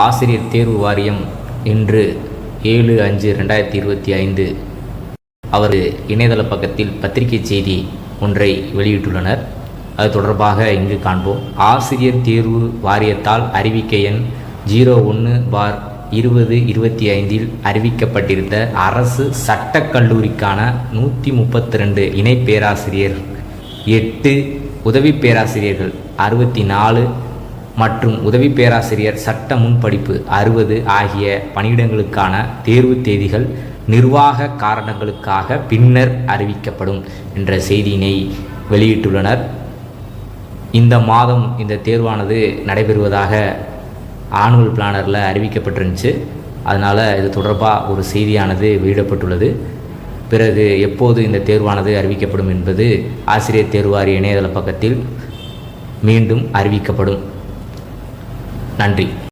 ஆசிரியர் தேர்வு வாரியம் இன்று ஏழு அஞ்சு ரெண்டாயிரத்தி இருபத்தி ஐந்து அவர் இணையதள பக்கத்தில் பத்திரிகை செய்தி ஒன்றை வெளியிட்டுள்ளனர். அது தொடர்பாக இங்கு காண்போம். ஆசிரியர் தேர்வு வாரியத்தால் அறிவிக்கை எண் ஜீரோ ஒன்று பார் இருபது இருபத்தி ஐந்தில் அறிவிக்கப்பட்டிருந்த அரசு சட்டக் கல்லூரிக்கான நூற்றி முப்பத்தி ரெண்டு இணை பேராசிரியர் எட்டு உதவி பேராசிரியர்கள் அறுபத்தி நாலு மற்றும் உதவி பேராசிரியர் சட்ட முன்படிப்பு அறுபது ஆகிய பணியிடங்களுக்கான தேர்வு தேதிகள் நிர்வாக காரணங்களுக்காக பின்னர் அறிவிக்கப்படும் என்ற செய்தியினை வெளியிட்டுள்ளனர். இந்த மாதம் இந்த தேர்வானது நடைபெறுவதாக ஆனுவல் பிளானரில் அறிவிக்கப்பட்டிருந்துச்சு. அதனால் இது தொடர்பாக ஒரு செய்தியானது வெளியிடப்பட்டுள்ளது. பிறகு எப்போது இந்த தேர்வானது அறிவிக்கப்படும் என்பது ஆசிரியர் தேர்வாரிய இணையதள பக்கத்தில் மீண்டும் அறிவிக்கப்படும். நன்றி.